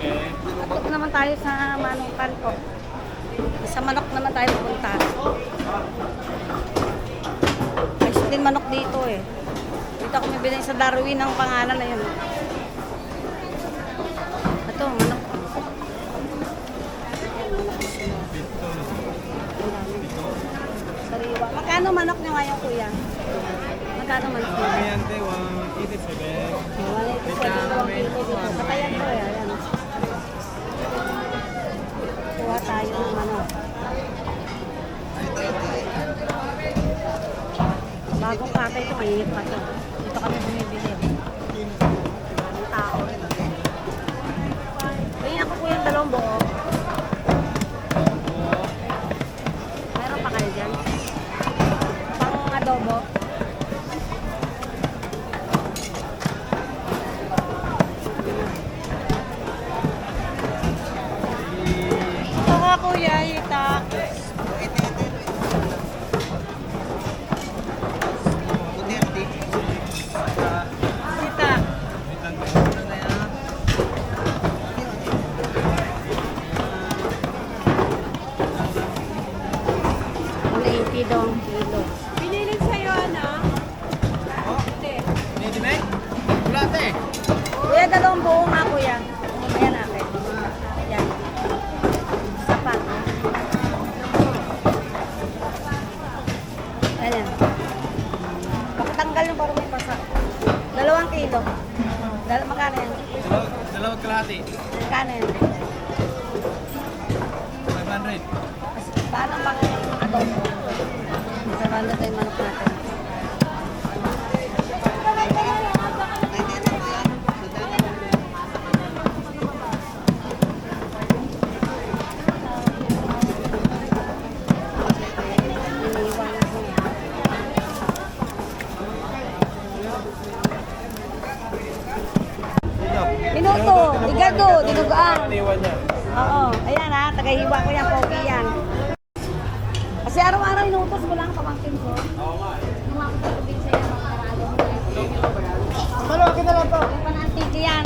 Patok naman tayo sa manukan po. Sa manok naman tayo pupunta. May din manok dito eh. Dito ako may binay sa Darwin ang pangalan na yun. Ito, manok. Sariwa. Magkano manok niyo ngayon, kuya? Magkano manok niyo? Ngayon, 187. 187. Bagong patay ito, mainit pa ito. Dito kami bumibili. Maraming tao. Tingnan ako kuya yung dalawang buo. Meron pa kayo dyan? Pang adobo. 180 daw ang kilo. Pinilin sa'yo, ano? Hindi. Medimek? Wala ate. Kuya, dalawang buo nga kuya. Ayan natin. Yan. Isa pa. Ayan. Pakatanggal yung parang may pasa. Dalawang kilo. Dal yan? Dalaw, dalawang kalahati. Magkano yan? Igado, dinugaan. Oo, ayan ha, tagahiwa ko yan, pogi yan. Kasi araw-araw inuutos ko lang pamangkin ko. Oo nga. Nung ako sa tubig sa iyo, magkaralo mo yan. Malaki na lang to. Yung panantiki yan.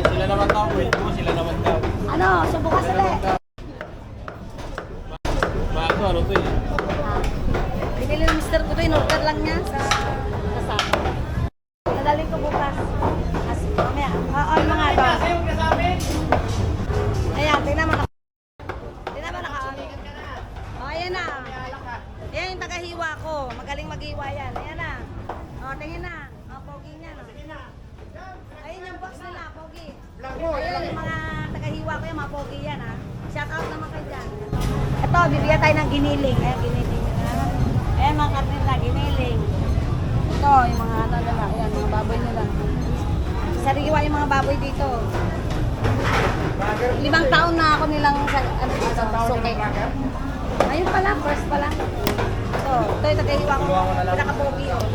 Sila naman daw. Wait mo, sila naman daw. Ano, subukan sila eh. Bago ano to eh. Ah, Binili ng mister ko to, in-order lang niya sa kasama. Nadali ko bukas. As, mamaya, oo, yung mga ito. Ayan, tingnan mo na. Tingnan mo na ka. Oh, ayan na. Ayan yung tagahiwa ko. Magaling maghiwa yan. Ayan na. Oh, tingin na. Oh, pogi niya. No? Ayun yung box nila, pogi. Ayun yung mga tagahiwa ko yan, mga pogi yan ha. Shout out naman kayo dyan. Ito, bibigyan tayo ng giniling. Ayan, giniling. Ayan, Ayan mga karne nila, giniling. Ito, yung mga ano nila. Ayan, mga baboy nila. Sariwa yung mga baboy dito. Limang taon na ako nilang sa, ano dito, suki. Ayun pala, first pala. Ito, ito yung tagahiwa ko. Pinaka-pogi, oh.